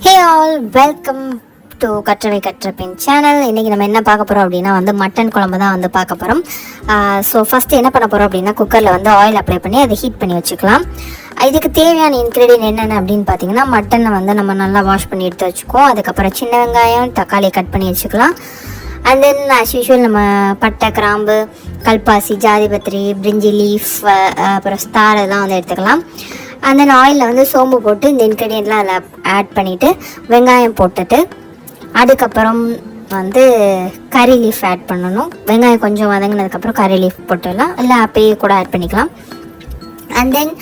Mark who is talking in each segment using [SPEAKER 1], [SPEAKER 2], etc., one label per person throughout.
[SPEAKER 1] Hey all welcome to கற்றவை கற்றப்பின் channel இன்றைக்கி நம்ம என்ன பார்க்க போகிறோம் அப்படின்னா வந்து மட்டன் குழம்பு தான் வந்து பார்க்க போகிறோம் ஸோ ஃபஸ்ட்டு என்ன பண்ண போகிறோம் அப்படின்னா குக்கரில் வந்து ஆயில் அப்ளை பண்ணி அதை ஹீட் பண்ணி வச்சுக்கலாம். இதுக்கு தேவையான இன்க்ரீடியன்ட் என்னென்ன அப்படின்னு பார்த்தீங்கன்னா மட்டனை வந்து நம்ம நல்லா வாஷ் பண்ணி எடுத்து வச்சுக்குவோம். அதுக்கப்புறம் சின்ன வெங்காயம் தக்காளி கட் பண்ணி வச்சுக்கலாம். அண்ட் தென் ஆஸ் யூஷுவல் நம்ம பட்டை கிராம்பு கல்பாசி ஜாதிபத்திரி பிரிஞ்சி லீஃப் அப்புறம் ஸ்டார் இதெல்லாம் வந்து எடுத்துக்கலாம். அந்த தென் ஆயிலில் வந்து சோம்பு போட்டு இந்த இன்க்ரீடியண்ட்லாம் அதில் ஆட் பண்ணிவிட்டு வெங்காயம் போட்டுட்டு அதுக்கப்புறம் வந்து கறி லீஃப் ஆட் பண்ணணும். வெங்காயம் கொஞ்சம் வதங்கினதுக்கப்புறம் கறி லீஃப் போட்டுடலாம். இல்லை அப்பயே கூட ஆட் பண்ணிக்கலாம். அண்ட் தென்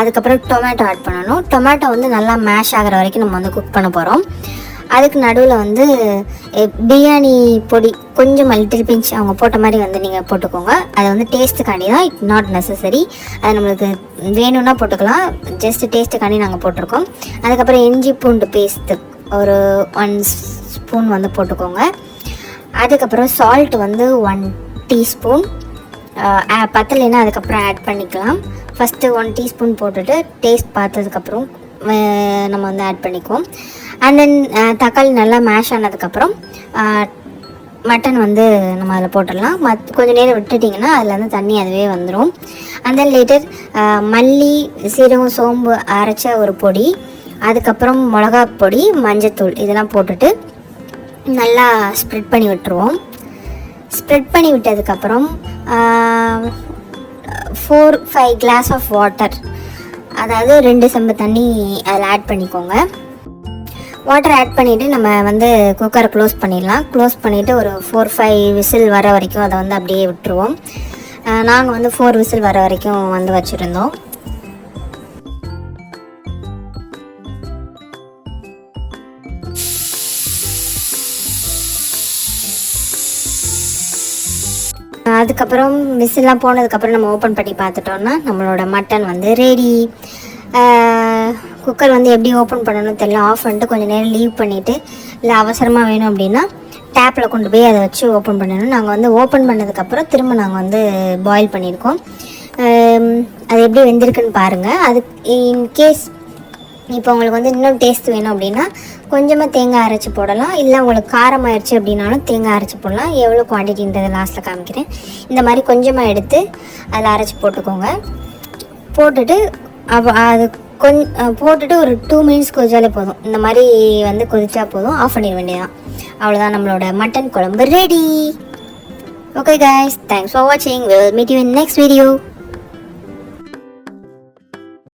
[SPEAKER 1] அதுக்கப்புறம் டொமேட்டோ ஆட் பண்ணணும். டொமேட்டோ வந்து நல்லா மேஷ் ஆகிற வரைக்கும் நம்ம வந்து குக் பண்ண போகிறோம் அதுக்கு நடுவில் வந்து பிரியாணி பொடி கொஞ்சம் லிட்டில் பிஞ்ச் அவங்க போட்ட மாதிரி வந்து நீங்கள் போட்டுக்கோங்க. அது வந்து டேஸ்ட்டுக்காண்டி தான் இட் நாட் நெசசரி அது நம்மளுக்கு வேணும்னா போட்டுக்கலாம். ஜஸ்ட் டேஸ்ட்டுக்காண்டி நாங்கள் போட்டிருக்கோம். அதுக்கப்புறம் இஞ்சி பூண்டு பேஸ்ட்டு ஒரு ஒன் ஸ்பூன் வந்து போட்டுக்கோங்க. அதுக்கப்புறம் சால்ட் வந்து ஒன் டீஸ்பூன் பத்தலைன்னா அதுக்கப்புறம் ஆட் பண்ணிக்கலாம். ஃபஸ்ட்டு ஒன் டீஸ்பூன் போட்டுட்டு டேஸ்ட் பார்த்ததுக்கப்புறம் நம்ம வந்து ஆட் பண்ணிக்குவோம். அண்ட் தென் uh, தக்காளி நல்லா மேஷ் ஆனதுக்கப்புறம் uh, மட்டன் வந்து நம்ம அதில் போட்டுடலாம். மத் கொஞ்சம் நேரம் விட்டுட்டிங்கன்னா அதில் வந்து தண்ணி அதுவே வந்துடும் அண்ட் தென் லேட்டர் மல்லி சீரகம் சோம்பு அரைச்ச ஒரு பொடி அதுக்கப்புறம் மிளகா பொடி மஞ்சத்தூள் இதெல்லாம் போட்டுட்டு நல்லா ஸ்ப்ரெட் பண்ணி விட்டுருவோம். ஸ்ப்ரெட் பண்ணி விட்டதுக்கப்புறம் four five glass of water அதாவது ரெண்டு செம்பு தண்ணி அதில் ஆட் பண்ணிக்கோங்க. வாட்டர் ஆட் பண்ணிவிட்டு நம்ம வந்து குக்கரை க்ளோஸ் பண்ணிடலாம். க்ளோஸ் பண்ணிவிட்டு ஒரு ஃபோர் ஃபைவ் விசில் வர வரைக்கும் அதை வந்து அப்படியே விட்டுருவோம். நாங்கள் வந்து ஃபோர் விசில் வர வரைக்கும் வந்து வச்சுருந்தோம். அதுக்கப்புறம் விசில்லாம் போனதுக்கப்புறம் நம்ம ஓப்பன் பண்ணி பார்த்துட்டோம்னா நம்மளோட மட்டன் வந்து ரெடி குக்கர் வந்து எப்படி ஓப்பன் பண்ணணும்னு தெரியல. ஆஃப் பண்ணிட்டு கொஞ்சம் நேரம் லீவ் பண்ணிவிட்டு இல்லை அவசரமாக வேணும் அப்படின்னா டேப்பில் கொண்டு போய் அதை வச்சு ஓப்பன் பண்ணணும். நாங்கள் வந்து ஓப்பன் பண்ணதுக்கப்புறம் திரும்ப நாங்கள் வந்து பாயில் பண்ணியிருக்கோம் அது எப்படி வெந்திருக்குன்னு பாருங்கள் அது இன்கேஸ் இப்போ உங்களுக்கு வந்து இன்னும் டேஸ்ட் வேணும் அப்படின்னா கொஞ்சமாக தேங்காய் அரைச்சி போடலாம். இல்லை உங்களுக்கு காரம் ஆயிடுச்சு அப்படின்னாலும் தேங்காய் அரைச்சி போடலாம். எவ்வளோ குவான்டிட்டின்றதை லாஸ்ட்டில் காமிக்கிறேன். இந்த மாதிரி கொஞ்சமாக எடுத்து அதில் அரைச்சி போட்டுக்கோங்க. போட்டுட்டு அப்போ அது கொஞ்சம் போட்டுட்டு ஒரு டூ மினிட்ஸ் கொதிச்சாலே போதும். இந்த மாதிரி வந்து கொதிச்சா போதும். ஆஃப் பண்ணிட வேண்டியதான் அவ்வளோதான் நம்மளோட மட்டன் குழம்பு ready okay guys thanks for வாட்சிங் will meet you in next video